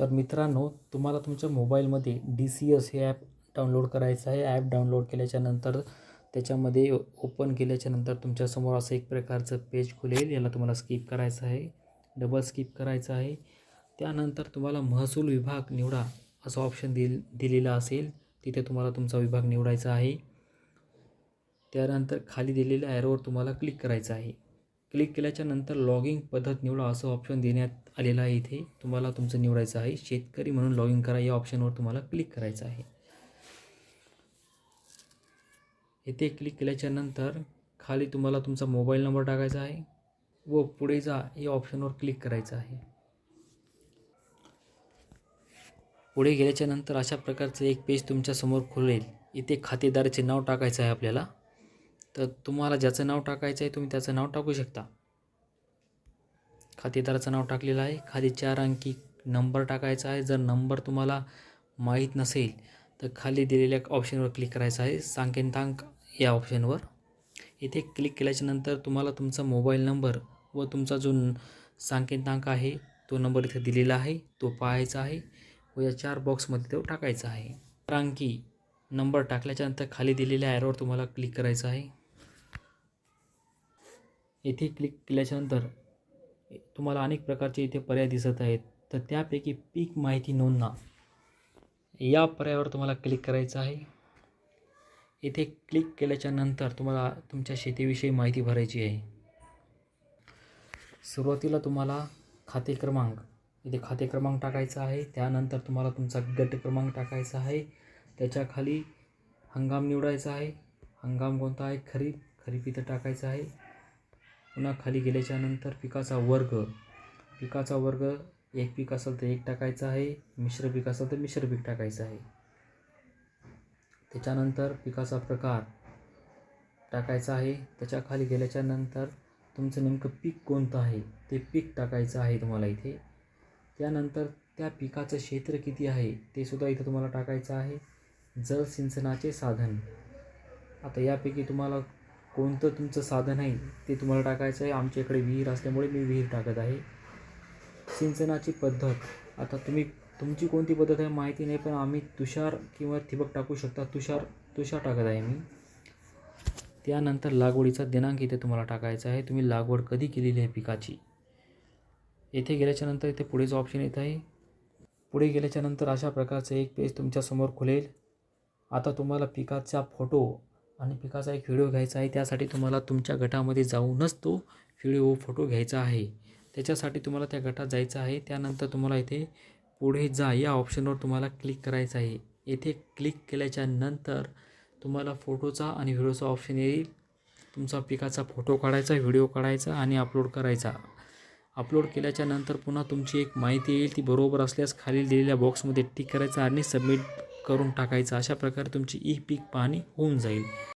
तर मित्रांनो तुम्हाला तुमच्या मोबाईलमध्ये डी सी एस हे ॲप डाउनलोड करायचं आहे. ॲप डाउनलोड केल्याच्यानंतर त्याच्यामध्ये ओपन केल्याच्यानंतर तुमच्यासमोर असं एक प्रकारचं पेज खुलेल. याला तुम्हाला स्किप करायचं आहे. डबल स्किप करायचं आहे. त्यानंतर तुम्हाला महसूल विभाग निवडा असं ऑप्शन दिल दिलेलं असेल तिथे तुम्हाला तुमचा विभाग निवडायचा आहे. त्यानंतर खाली दिलेल्या ॲरोवर तुम्हाला क्लिक करायचं आहे. क्लिक केल्याच्यानंतर लॉगिंग पद्धत निवडा असं ऑप्शन देण्यात आलेलं आहे इथे. तुम्हाला तुमचं निवडायचं आहे. शेतकरी म्हणून लॉगिंग करा. या ऑप्शनवर तुम्हाला क्लिक करायचं आहे. इथे क्लिक केल्याच्यानंतर खाली तुम्हाला तुमचा मोबाईल नंबर टाकायचा आहे व पुढे जा. या ऑप्शनवर क्लिक करायचं आहे. पुढे गेल्याच्यानंतर अशा प्रकारचं एक पेज तुमच्यासमोर खुलेल. इथे खातेदाराचे नाव टाकायचं आहे आपल्याला. तर तुम्हाला ज्याचं नाव टाकायचं आहे तुम्ही त्याचं नाव टाकू शकता. खातेदाराचं नाव टाकलेलं आहे. खाली चार अंकी नंबर टाकायचा आहे. जर नंबर तुम्हाला माहीत नसेल तर खाली दिलेल्या ऑप्शनवर क्लिक करायचं आहे. सांकेतांक या ऑप्शनवर इथे क्लिक केल्याच्यानंतर तुम्हाला तुमचा मोबाईल नंबर व तुमचा जो सांकेतांक आहे तो नंबर इथे दिलेला आहे. तो पाहायचा आहे व या चार बॉक्समध्ये तो टाकायचा आहे. चार अंकी नंबर टाकल्याच्यानंतर खाली दिलेल्या ॲरोवर तुम्हाला क्लिक करायचं आहे. येथे क्लिक केल्याच्यानंतर तुम्हाला अनेक प्रकारचे इथे पर्याय दिसत आहेत. तर त्यापैकी पीक माहिती नोंदणा. या पर्यायावर तुम्हाला क्लिक करायचं आहे. येथे क्लिक केल्याच्यानंतर तुम्हाला तुमच्या शेतीविषयी माहिती भरायची आहे. सुरुवातीला तुम्हाला खाते क्रमांक इथे खाते क्रमांक टाकायचा आहे. त्यानंतर तुम्हाला तुमचा गट क्रमांक टाकायचा आहे. त्याच्याखाली हंगाम निवडायचा आहे. हंगाम कोणता आहे? खरीप. खरीप इथं टाकायचा आहे. पुन्हा खाली गेल्याच्यानंतर पिकाचा वर्ग. पिकाचा वर्ग एक पीक असेल तर एक टाकायचं आहे मिश्र पीक असेल तर मिश्र पीक टाकायचं आहे. त्याच्यानंतर पिकाचा प्रकार टाकायचा आहे. त्याच्याखाली गेल्याच्यानंतर तुमचं नेमकं पीक कोणतं आहे? ते पीक टाकायचं आहे तुम्हाला इथे. त्यानंतर त्या पिकाचं क्षेत्र किती आहे ते सुद्धा इथं तुम्हाला टाकायचं आहे. जलसिंचनाचे साधन. आता यापैकी तुम्हाला कोणतं तुमचं साधन आहे ते तुम्हाला टाकायचं आहे. आमच्या इकडे विहीर असल्यामुळे मी विहीर टाकत आहे. सिंचनाची पद्धत. आता तुम्ही तुमची कोणती पद्धत आहे माहिती नाही पण आम्ही तुषार किंवा ठिबक टाकू शकता. तुषार तुषार टाकत आहे मी. त्यानंतर लागवडीचा दिनांक इथे तुम्हाला टाकायचा आहे. तुम्ही लागवड कधी केलेली आहे पिकाची? येथे गेल्याच्यानंतर इथे पुढेचं ऑप्शन येत आहे. पुढे गेल्याच्यानंतर अशा प्रकारचं एक पेज तुमच्यासमोर खुलेल. आता तुम्हाला पिकाचा फोटो आणि पिकाचा एक व्हिडिओ घ्यायचा आहे त्यासाठी तुम्हाला तुमच्या गटामध्ये जाऊनच तो व्हिडिओ फोटो घ्यायचा आहे. त्याच्यासाठी तुम्हाला त्या गटात जायचं आहे. त्यानंतर तुम्हाला इथे पुढे जा या ऑप्शनवर तुम्हाला क्लिक करायचं आहे. येथे क्लिक केल्याच्यानंतर तुम्हाला फोटोचा आणि व्हिडिओचा ऑप्शन येईल. तुमचा पिकाचा फोटो काढायचा व्हिडिओ काढायचा आणि अपलोड करायचा. अपलोड केल्याच्यानंतर पुन्हा तुमची एक माहिती येईल. ती बरोबर असल्यास खाली दिलेल्या बॉक्समध्ये टिक करायचा आणि सबमिट करून टाकायचं. अशा प्रकारे तुमची ई पीक पाहणी होऊन जाईल.